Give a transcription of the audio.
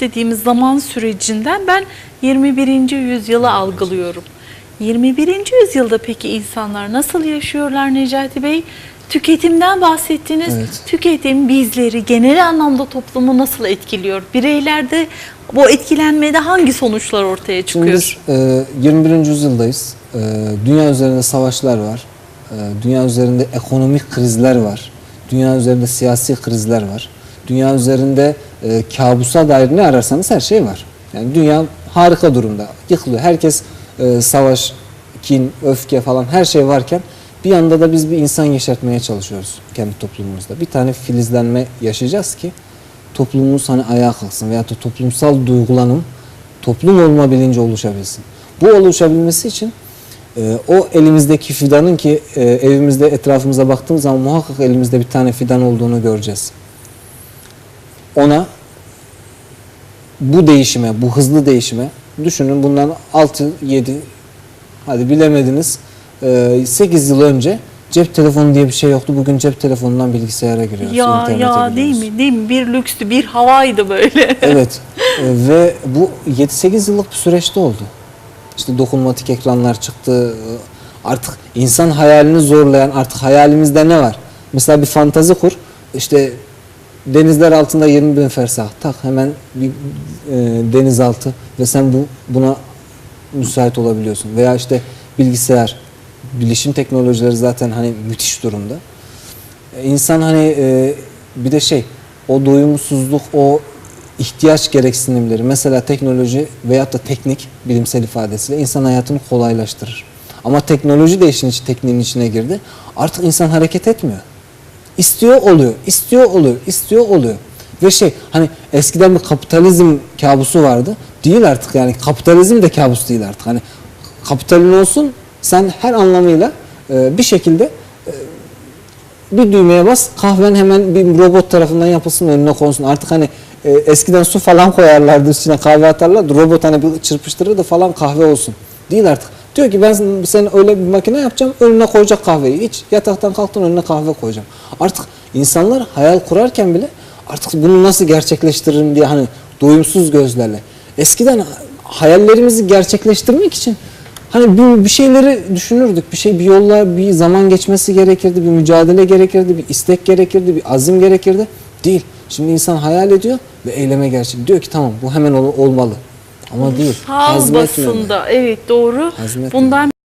dediğimiz zaman sürecinden ben 21. yüzyılı algılıyorum. 21. yüzyılda peki insanlar nasıl yaşıyorlar Necati Bey? Tüketimden bahsettiniz. Evet. Tüketim bizleri genel anlamda toplumu nasıl etkiliyor? Bireylerde bu etkilenmede hangi sonuçlar ortaya Şimdi çıkıyor? biz e, 21. yüzyıldayız. E, dünya üzerinde savaşlar var. E, dünya üzerinde ekonomik krizler var. Dünya üzerinde siyasi krizler var. Dünya üzerinde e, kabusa dair ne ararsanız her şey var. Yani dünya harika durumda. Yıkılıyor. Herkes e, savaş, kin, öfke falan her şey varken bir yanda da biz bir insan yeşertmeye çalışıyoruz kendi toplumumuzda. Bir tane filizlenme yaşayacağız ki toplumumuz hani ayağa kalksın veyahut da toplumsal duygulanım, toplum olma bilinci oluşabilsin. Bu oluşabilmesi için e, o elimizdeki fidanın ki e, evimizde etrafımıza baktığımız zaman muhakkak elimizde bir tane fidan olduğunu göreceğiz. Ona bu değişime, bu hızlı değişime düşünün bundan 6 7 hadi bilemediniz 8 yıl önce cep telefonu diye bir şey yoktu. Bugün cep telefonundan bilgisayara giriyoruz. Ya ya değil giriyoruz. mi? Değil mi? Bir lükstü, bir havaydı böyle. Evet E, ve bu 7-8 yıllık bir süreçte oldu. İşte dokunmatik ekranlar çıktı. Artık insan hayalini zorlayan artık hayalimizde ne var? Mesela bir fantazi kur. İşte denizler altında 20 bin fersah. Tak hemen bir e, denizaltı ve sen bu buna müsait olabiliyorsun. Veya işte bilgisayar, bilişim teknolojileri zaten hani müthiş durumda. E, İnsan hani e, bir de şey o doyumsuzluk o ihtiyaç gereksinimleri mesela teknoloji veyahut da teknik bilimsel ifadesiyle insan hayatını kolaylaştırır. Ama teknoloji de işin içi, tekniğin içine girdi. Artık insan hareket etmiyor. İstiyor oluyor, istiyor oluyor, istiyor oluyor. Ve şey hani eskiden bir kapitalizm kabusu vardı. Değil artık yani kapitalizm de kabus değil artık. Hani kapitalin olsun sen her anlamıyla e, bir şekilde bir düğmeye bas kahven hemen bir robot tarafından yapılsın önüne konsun. Artık hani e, eskiden su falan koyarlardı içine kahve atarlardı. Robot hani bir çırpıştırır da falan kahve olsun. Değil artık. Diyor ki ben sen- öyle bir makine yapacağım önüne koyacak kahveyi. Hiç yataktan kalktın önüne kahve koyacağım. Artık insanlar hayal kurarken bile artık bunu nasıl gerçekleştiririm diye hani doyumsuz gözlerle. Eskiden hayallerimizi gerçekleştirmek için Hani bir, bir şeyleri düşünürdük. Bir şey bir yolla bir zaman geçmesi gerekirdi, bir mücadele gerekirdi, bir istek gerekirdi, bir azim gerekirdi. Değil. Şimdi insan hayal ediyor ve eyleme gerçek. Diyor ki tamam bu hemen ol- olmalı. Ama değil. Hazmetmiyor. basında evet doğru. Hazmetmiyor. Bundan